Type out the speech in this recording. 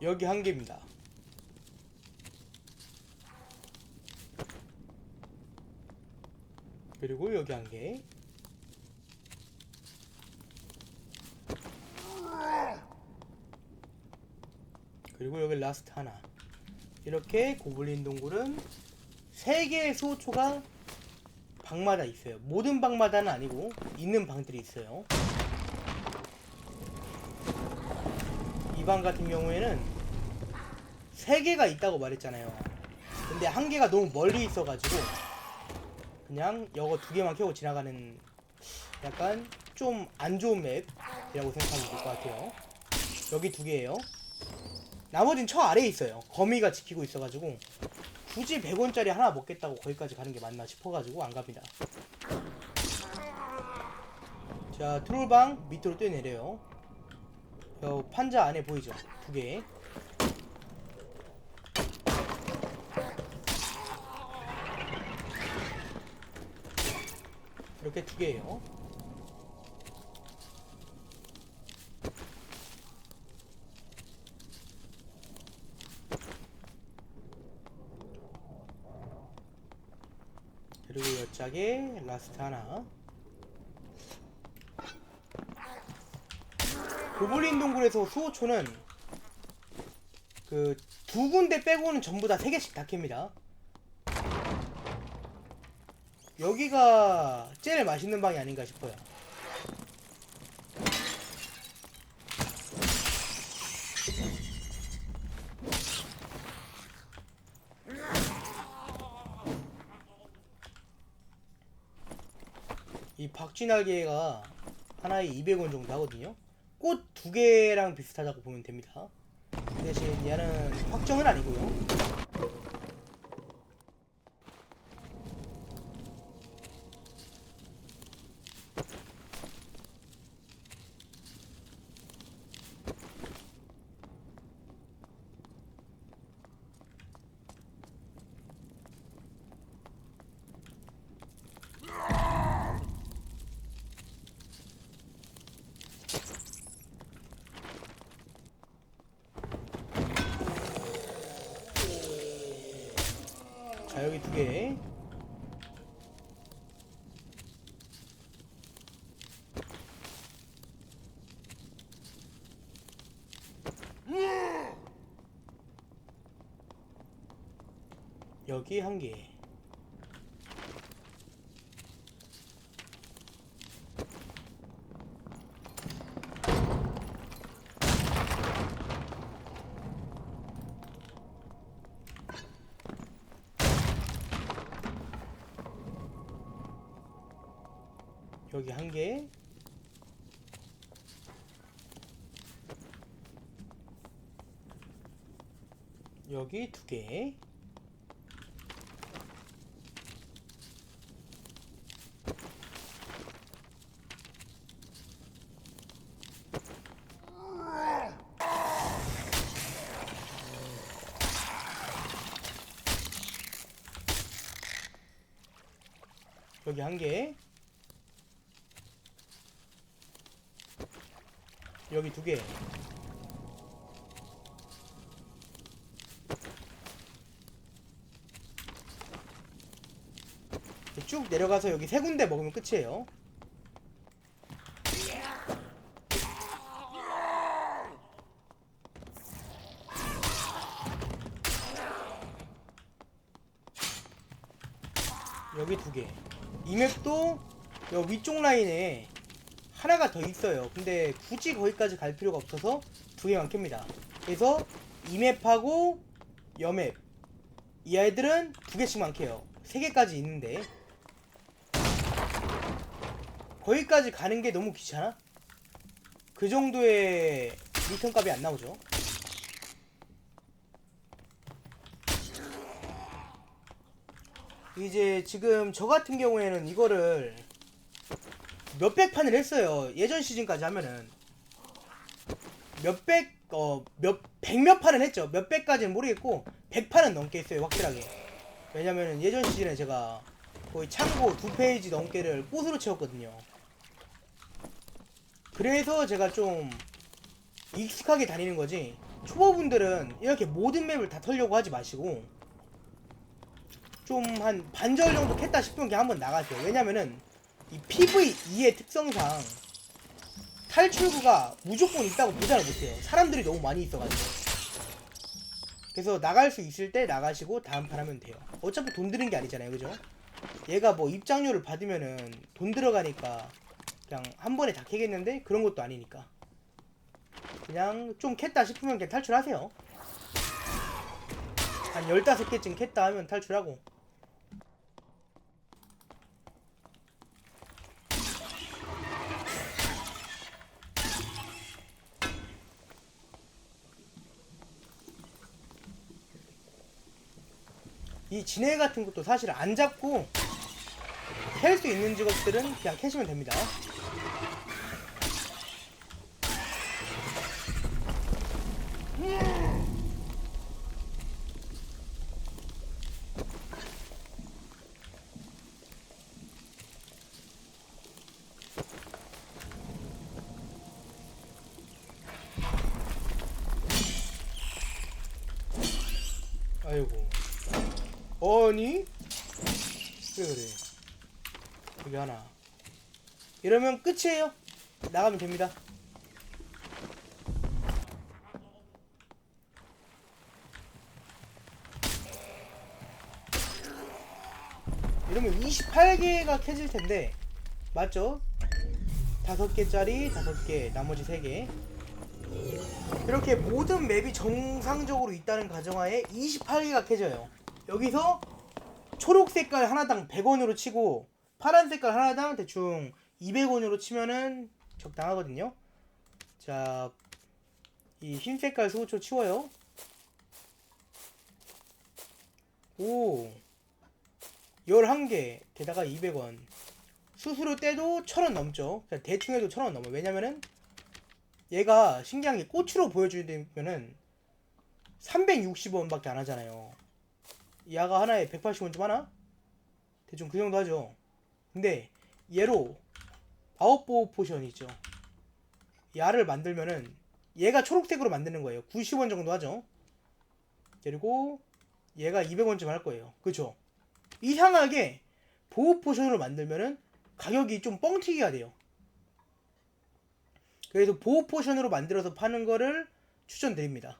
여기 한 개입니다. 그리고 여기 한 개. 그리고 여기 라스트 하나. 이렇게 고블린 동굴은 세 개의 수호초가 방마다 있어요. 모든 방마다는 아니고 있는 방들이 있어요. 이방 같은 경우에는 세 개가 있다고 말했잖아요. 근데 한 개가 너무 멀리 있어가지고 그냥 이거 두 개만 켜고 지나가는 약간 좀 안 좋은 맵이라고 생각하면 될 것 같아요. 여기 두 개예요. 나머지는 저 아래에 있어요. 거미가 지키고 있어가지고 굳이 100원짜리 하나 먹겠다고 거기까지 가는 게 맞나 싶어가지고 안 갑니다. 자, 트롤방 밑으로 뛰어내려요. 저 판자 안에 보이죠? 두 개. 이렇게 두 개예요. 그리고 여짝에 라스트 하나. 고블린 동굴에서 수호초는 그 두 군데 빼고는 전부 다 세 개씩 다 캡니다. 여기가 제일 맛있는 방이 아닌가 싶어요. 이 박쥐 날개가 하나에 200원 정도 하거든요. 꽃 두 개랑 비슷하다고 보면 됩니다. 그 대신 얘는 확정은 아니고요. 자 여기 두 개. 여기 한 개. 여기 한 개. 여기 두 개. 여기 한 개. 여기 두 개. 쭉 내려가서 여기 세 군데 먹으면 끝이에요. 여기 두 개. 이 맵도 여 위쪽 라인에 하나가 더 있어요. 근데 굳이 거기까지 갈 필요가 없어서 두 개만 캡니다. 그래서 이 맵하고 여맵 이 아이들은 두 개씩만 캐요. 세 개까지 있는데 거기까지 가는 게 너무 귀찮아? 그 정도의 리턴 값이 안 나오죠. 이제 지금 저 같은 경우에는 이거를 몇백 판을 했어요. 예전 시즌까지 하면은 몇백 어몇 백몇 판을 했죠. 몇백까지는 모르겠고 백 판은 넘게 했어요. 확실하게. 왜냐면은 예전 시즌에 제가 거의 창고 두 페이지 넘게를 꽃으로 채웠거든요. 그래서 제가 좀 익숙하게 다니는 거지. 초보분들은 이렇게 모든 맵을 다 털려고 하지 마시고 좀 한 반절 정도 캤다 싶으면 그냥 한번 나가세요. 왜냐면은 이 PVE의 특성상 탈출구가 무조건 있다고 보장을 못해요. 사람들이 너무 많이 있어가지고. 그래서 나갈 수 있을 때 나가시고 다음 판 하면 돼요. 어차피 돈 드는 게 아니잖아요, 그죠? 얘가 뭐 입장료를 받으면은 돈 들어가니까 그냥 한 번에 다 캐겠는데 그런 것도 아니니까. 그냥 좀 캤다 싶으면 그냥 탈출하세요. 한 15개쯤 캤다 하면 탈출하고. 이 진해 같은 것도 사실 안 잡고 캘 수 있는 직업들은 그냥 캐시면 됩니다. 아이고. 아니? 그래 그래. 여기 하나. 이러면 끝이에요. 나가면 됩니다. 이러면 28개가 캐질 텐데 맞죠? 다섯 개짜리 다섯 개, 나머지 세 개. 이렇게 모든 맵이 정상적으로 있다는 가정하에 28개가 캐져요. 여기서 초록 색깔 하나당 100원으로 치고 파란 색깔 하나당 대충 200원으로 치면은 적당하거든요. 자, 이 흰 색깔 수호초 치워요. 오, 11개, 게다가 200원. 수수료 떼도 1000원 넘죠. 그냥 대충 해도 1000원 넘어. 왜냐면은 얘가 신기한 게 꽃으로 보여주면은 360원밖에 안 하잖아요. 야가 하나에 180원 좀 하나? 대충 그 정도 하죠. 근데 얘로 아웃보호 포션 있죠. 야를 만들면은 얘가 초록색으로 만드는 거예요. 90원 정도 하죠. 그리고 얘가 200원쯤 할 거예요. 그쵸? 이상하게 보호 포션으로 만들면은 가격이 좀 뻥튀기가 돼요. 그래서 보호 포션으로 만들어서 파는 거를 추천드립니다.